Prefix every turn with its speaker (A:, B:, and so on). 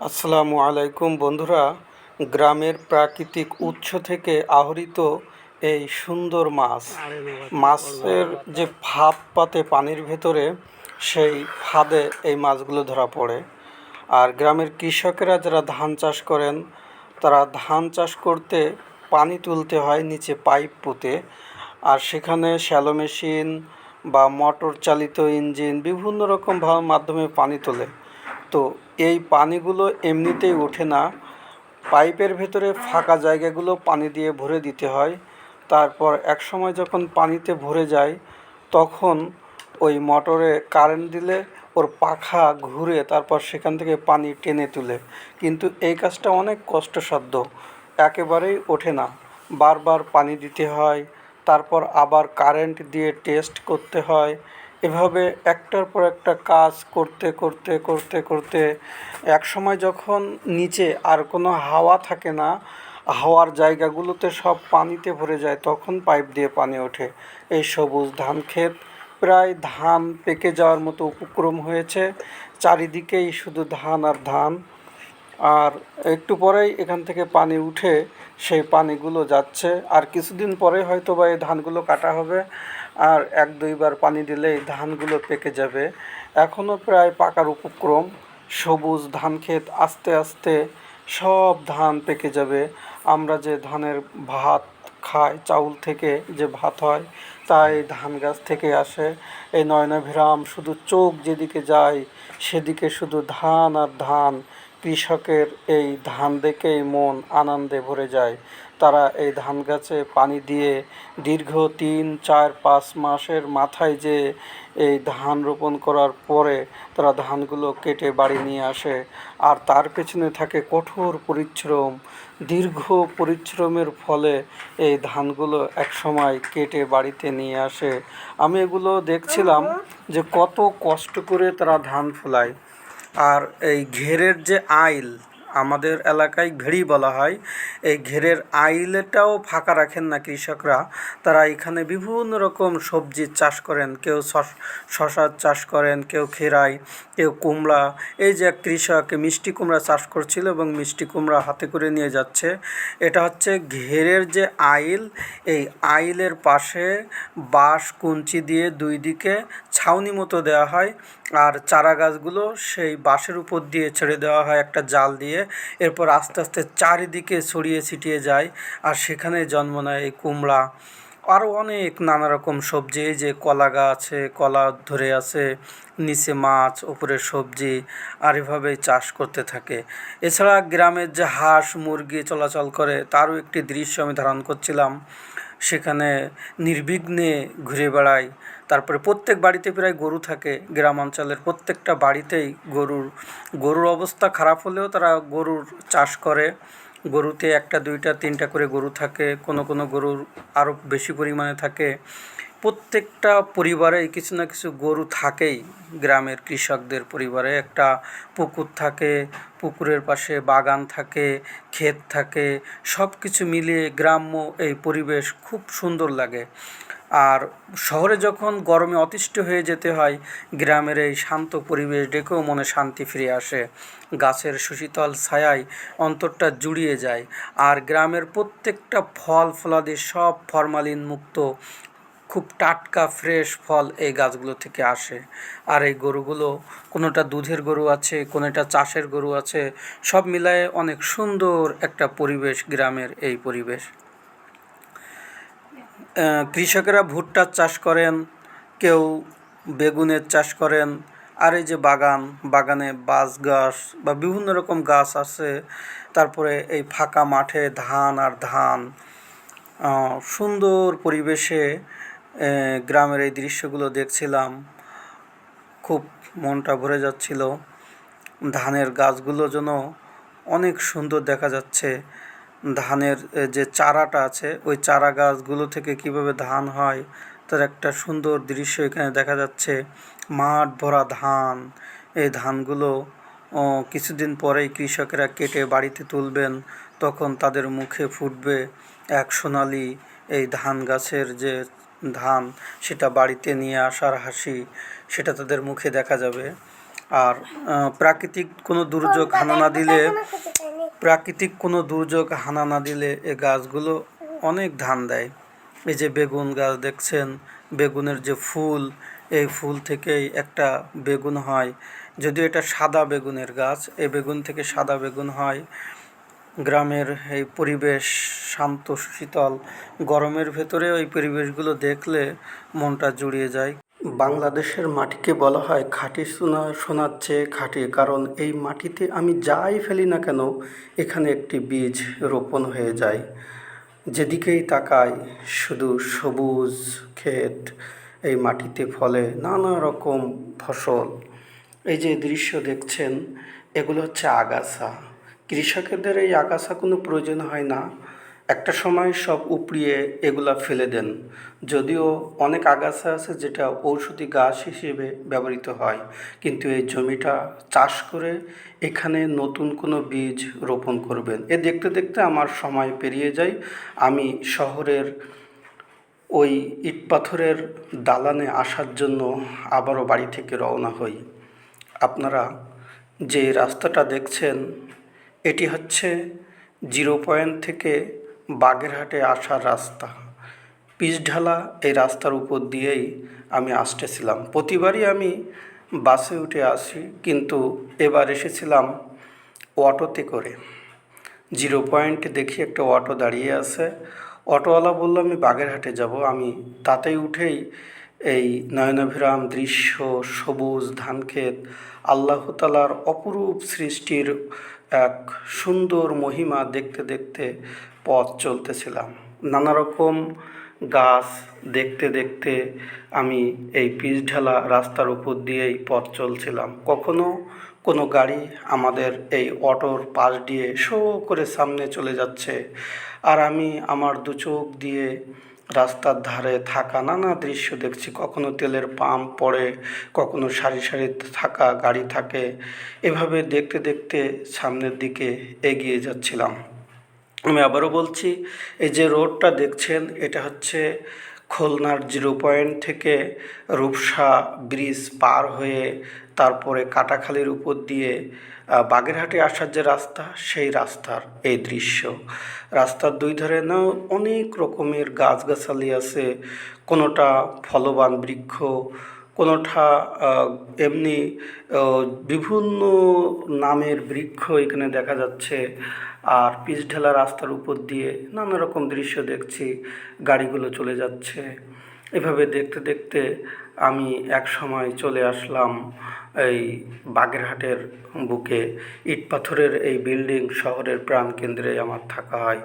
A: আসসালামু আলাইকুম বন্ধুরা। গ্রামের প্রাকৃতিক উৎস থেকে আহরিত এই সুন্দর মাছ। মাছের যে ফাঁদ পাতে পানির ভেতরে সেই ফাঁদে এই মাছগুলো ধরা পড়ে। আর গ্রামের কৃষকেরা যারা ধান চাষ করেন তারা ধান চাষ করতে পানি তুলতে হয় নিচে পাইপ পুঁতে। আর সেখানে শ্যালো মেশিন বা মোটর চালিত ইঞ্জিন বিভিন্ন রকম মাধ্যমে পানি তোলে। তো এই পানিগুলো এমনিতেই ওঠে না। পাইপের ভেতরে ফাঁকা জায়গাগুলো পানি দিয়ে ভরে দিতে হয়। তারপর এক সময় যখন পানিতে ভরে যায়, তখন ওই মোটরে কারেন্ট দিলে ওর পাখা ঘুরে তারপর সেখান থেকে পানি টেনে তুলে। কিন্তু এই কাজটা অনেক কষ্টসাধ্য। একেবারেই ওঠে না। বারবার পানি দিতে হয়, তারপর আবার কারেন্ট দিয়ে টেস্ট করতে হয়। এভাবে একটার পর একটা কাজ করতে করতে করতে করতে এক সময় যখন নিচে আর কোনো হাওয়া থাকে না, হাওয়ার জায়গাগুলোতে সব পানিতে ভরে যায়, তখন পাইপ দিয়ে পানি ওঠে। এই সবুজ ধান ক্ষেত প্রায় ধান পেকে যাওয়ার মতো উপক্রম হয়েছে। চারিদিকেই শুধু ধান আর ধান। আর একটু পরেই এখান থেকে পানি উঠে সেই পানিগুলো যাচ্ছে। আর কিছুদিন পরে হয়তো বা এই ধানগুলো কাটা হবে। আর এক, দুইবার পানি দিলেই ধানগুলো পেকে যাবে। এখনও প্রায় পাকার উপক্রম। সবুজ ধান ক্ষেত আস্তে আস্তে সব ধান পেকে যাবে। আমরা যে ধানের ভাত খাই, চাউল থেকে যে ভাত হয়, তাই ধান গাছ থেকে আসে। এই নয়নাভিরাম শুধু চোখ যেদিকে যায়, সেদিকে শুধু ধান আর ধান কৃষকের এই ধান দেখেই মন আনন্দে ভরে যায়। তারা এই ধান গাছে পানি দিয়ে দীর্ঘ তিন, চার, পাঁচ মাসের মাথায় যে এই ধান রোপণ করার পরে তারা ধানগুলো কেটে বাড়ি নিয়ে আসে। আর তার পেছনে থাকে কঠোর পরিশ্রম। দীর্ঘ পরিশ্রমের ফলে এই ধানগুলো একসময় কেটে বাড়িতে নিয়ে আসে। আমি এগুলো দেখছিলাম যে কত কষ্ট করে তারা ধান ফলায়। আর এই ঘেরের যে আইল আমাদের এলাকায় ঘেরি বলা হয়। এই ঘেরের আইলটাও ফাঁকা রাখেন না কৃষকরা। তারা এখানে বিভিন্ন রকম সবজির চাষ করেন। কেউ শশার চাষ করেন, কেউ খেরাই, কেউ কুমড়া। এই যে কৃষক মিষ্টি কুমড়া চাষ করছিল এবং মিষ্টি কুমড়া হাতে করে নিয়ে যাচ্ছে, এটা হচ্ছে ঘেরের যে আইল, এই আইলের পাশে বাঁশ, কুঞ্চি দিয়ে দুই দিকে ছাউনি মতো দেওয়া হয়। আর চারা গাছগুলো সেই বাঁশের উপর দিয়ে ছেড়ে দেওয়া হয় একটা জাল দিয়ে। এরপর আস্তে আস্তে চারিদিকে ছড়িয়ে ছিটিয়ে যায়। আর সেখানে জন্ম নেয় কুমড়া। আরও অনেক নানা রকম সবজি, এই যে কলা গাছে কলা ধরে আছে, নিচে মাছ উপরে সবজি, আর এভাবেই চাষ করতে থাকে। এছাড়া গ্রামের যে হাঁস, মুরগি চলাচল করে, তারও একটি দৃশ্য আমি ধারণ করছিলাম। সেখানে নির্বিঘ্নে ঘুরে বেড়ায়। তারপরে প্রত্যেক বাড়িতে প্রায় গরু থাকে গ্রাম অঞ্চলের প্রত্যেকটা বাড়িতেই গরুর গরুর অবস্থা খারাপ হলেও তারা গরুর চাষ করে। গরুতে একটা, দুইটা, তিনটা করে গরু থাকে। কোনো কোনো গরুর আরও বেশি পরিমাণে থাকে। প্রত্যেকটা পরিবারে কিছু না কিছু গরু থাকেই। গ্রামের কৃষকদের পরিবারে একটা পুকুর থাকে, পুকুরের পাশে বাগান থাকে, ক্ষেত থাকে সব কিছু মিলিয়ে গ্রাম্য এই পরিবেশ খুব সুন্দর লাগে। আর শহরে যখন গরমে অতিষ্ঠ হয়ে যেতে হয়, গ্রামের এই শান্ত পরিবেশ ডেকেও মনে শান্তি ফিরে আসে। গাছের সুশীতল ছায়ায় অন্তরটা জুড়িয়ে যায়। আর গ্রামের প্রত্যেকটা ফল ফলাদি সব ফরমালিন মুক্ত খুব টাটকা ফ্রেশ ফল এই গাছগুলো থেকে আসে। আর এই গরুগুলো, কোনোটা দুধের গরু আছে, কোনোটা চাষের গরু আছে, সব মিলায়ে অনেক সুন্দর একটা পরিবেশ, গ্রামের এই পরিবেশ। কৃষকেরা ভুট্টার চাষ করেন, কেউ বেগুনের চাষ করেন, আর এই যে বাগান, বাগানে বাঁশ গাছ বা বিভিন্ন রকম গাছ আছে, তারপরে এই ফাঁকা মাঠে ধান আর ধান সুন্দর পরিবেশে গ্রামের এই দৃশ্যগুলো দেখছিলাম। খুব মনটা ভরে যাচ্ছিল। ধানের গাছগুলো যেন অনেক সুন্দর দেখা যাচ্ছে। ধানের যে চারাটা আছে, ওই চারা গাছগুলো থেকে কীভাবে ধান হয়, তার একটা সুন্দর দৃশ্য এখানে দেখা যাচ্ছে। মাঠ ভরা ধান। এই ধানগুলো কিছুদিন পরেই কৃষকেরা কেটে বাড়িতে তুলবেন, তখন তাদের মুখে ফুটবে এক সোনালি এই ধান গাছের যে ধান সেটা বাড়িতে নিয়ে আসার হাসি সেটা তাদের মুখে দেখা যাবে। আর প্রাকৃতিক কোনো দুর্যোগ হানা না দিলে প্রাকৃতিক কোনো দুর্যোগ হানা না দিলে এ গাছগুলো অনেক ধান দেয়। এই যে বেগুন গাছ দেখছেন বেগুনের যে ফুল এই ফুল থেকেই একটা বেগুন হয়। যদিও এটা সাদা বেগুনের গাছ এই বেগুন থেকে সাদা বেগুন হয়। গ্রামের এই পরিবেশ শান্ত, শীতল, গরমের ভেতরে ওই পরিবেশগুলো দেখলে মনটা জুড়িয়ে যায়। বাংলাদেশের মাটিকে বলা হয় খাঁটি সোনা, সোনার চেয়ে খাঁটি, কারণ এই মাটিতে আমি যাই ফেলি না কেন, এখানে একটি বীজ রোপণ হয়ে যায়। যেদিকেই তাকাই, শুধু সবুজ ক্ষেত, এই মাটিতে ফলে নানা রকম ফসল। এই যে দৃশ্য দেখছেন, এগুলো হচ্ছে আগাছা। কৃষকেদের এই আগাছা কোনো প্রয়োজন হয় না। একটা সময় সব উপড়িয়ে এগুলা ফেলে দেন। যদিও অনেক আগাছা আছে যেটা ঔষধি গাছ হিসেবে ব্যবহৃত হয়, কিন্তু এই জমিটা চাষ করে এখানে নতুন কোনো বীজ রোপণ করবেন। এ দেখতে দেখতে আমার সময় পেরিয়ে যায়। আমি শহরের ওই ইট পাথরের দালানে আসার জন্য আবারও বাড়ি থেকে রওনা হই। আপনারা যে রাস্তাটা দেখছেন এটি হচ্ছে জিরো পয়েন্ট থেকে বাগেরহাটে আসার রাস্তা। পিচঢালা এই রাস্তার উপর দিয়েই আমি আসতেছিলাম। প্রতিবারই আমি বাসে উঠে আসি, কিন্তু এবার এসেছিলাম অটোতে করে। জিরো পয়েন্টে দেখি একটা অটো দাঁড়িয়ে আছে। অটোওয়ালা বলল, আমি বাগেরহাটে যাব। আমি তাতেই উঠেই এই নয়নাভিরাম দৃশ্য, সবুজ ধানক্ষেত আল্লাহতালার অপরূপ সৃষ্টির এক সুন্দর মহিমা দেখতে দেখতে পথ চলতেছিলাম। নানা রকম গাছ দেখতে দেখতে আমি এই পিচঢালা রাস্তার উপর দিয়েই পথ চলছিলাম। কখনো কোনো গাড়ি আমাদের এই অটোর পাশ দিয়ে শো করে সামনে চলে যাচ্ছে। আর আমি আমার দু চোখ দিয়ে রাস্তার ধারে থাকা নানা দৃশ্য দেখছি। কখনো তেলের পাম্প পড়ে, কখনো সারি সারি থাকা গাড়ি থাকে। এভাবে দেখতে দেখতে সামনের দিকে এগিয়ে যাচ্ছিলাম। আমি আবারও বলছি, এই যে রোডটা দেখছেন, এটা হচ্ছে খুলনার জিরো পয়েন্ট থেকে রূপসা ব্রিজ পার হয়ে তারপরে কাটাখালির উপর দিয়ে বাগেরহাটে আসার যে রাস্তা, সেই রাস্তার এই দৃশ্য। রাস্তার দুই ধারে না অনেক রকমের গাছগাছালি আছে, কোনোটা ফলবান বৃক্ষ কোনোটা এমনি বিভিন্ন নামের বৃক্ষ এখানে দেখা যাচ্ছে। আর পিচ ঢালা রাস্তার উপর দিয়ে নানা রকম দৃশ্য দেখছি, গাড়িগুলো চলে যাচ্ছে। এভাবে দেখতে দেখতে আমি এক সময় চলে আসলাম এই বাগেরহাটের বুকে। ইট পাথরের এই বিল্ডিং শহরের প্রাণকেন্দ্রে আমার থাকা হয়।